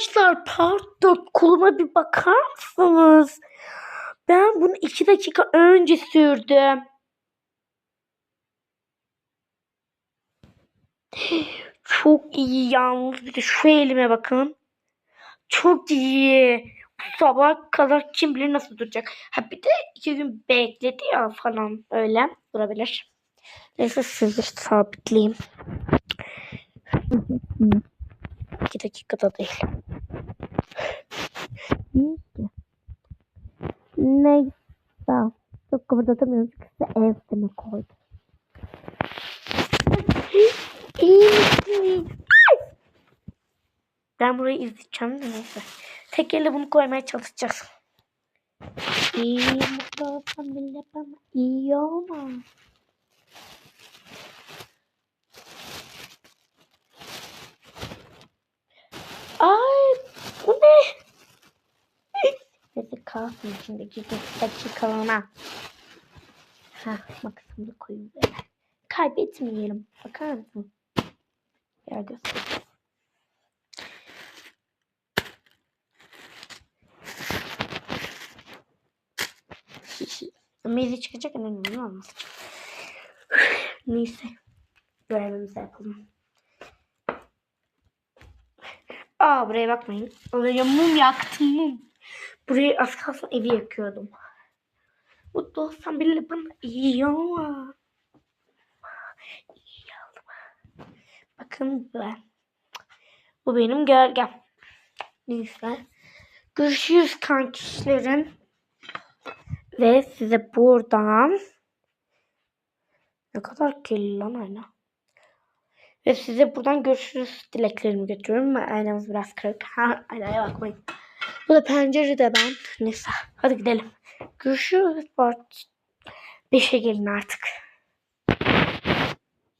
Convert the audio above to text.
Arkadaşlar part 4 koluma bir bakar mısınız? Ben bunu 2 dakika önce sürdüm. Çok iyi yalnız. Bir de şu elime bakın. Çok iyi. Bu sabah kadar kim bilir nasıl duracak. Ha bir de iki gün bekledi ya falan öyle durabilir. Neyse sizi sabitleyeyim. İki dakikada değil. Neyse. Çok kıpırdatamıyorum çünkü size ev sistemi koydum. İyi! Ben burayı izleyeceğim de neyse. Tek elle bunu koymaya çalışacağız. İyi mutlu olsam bile bana iyi olmaz. Ay bu ne? Neyse kalsın içindeki dakikalığına. Ha makasını da koyayım. Kaybetmeyelim. Bakar mısın? Ya göster. Mezi çıkacak önemli olmaz. Neyse. Görevimizi yapalım. Aa buraya bakmayın. Oraya mum yaktım mum. Burayı az kalsın evi yakıyordum. Mutlu olsam bile bana iyi ama. İyi oldu. Bakın ben. Bu benim gölgem. Neyse. Görüşürüz kankişlerim. Ve size buradan ne kadar kirli lan ayna. Ve size buradan görüşürüz dileklerimi götürüyorum. Aynamız biraz kırık. Ha, aynaya bakmayın. Bu da pencerede ben. Neyse hadi gidelim. Görüşürüz. Part 5'e gelin artık.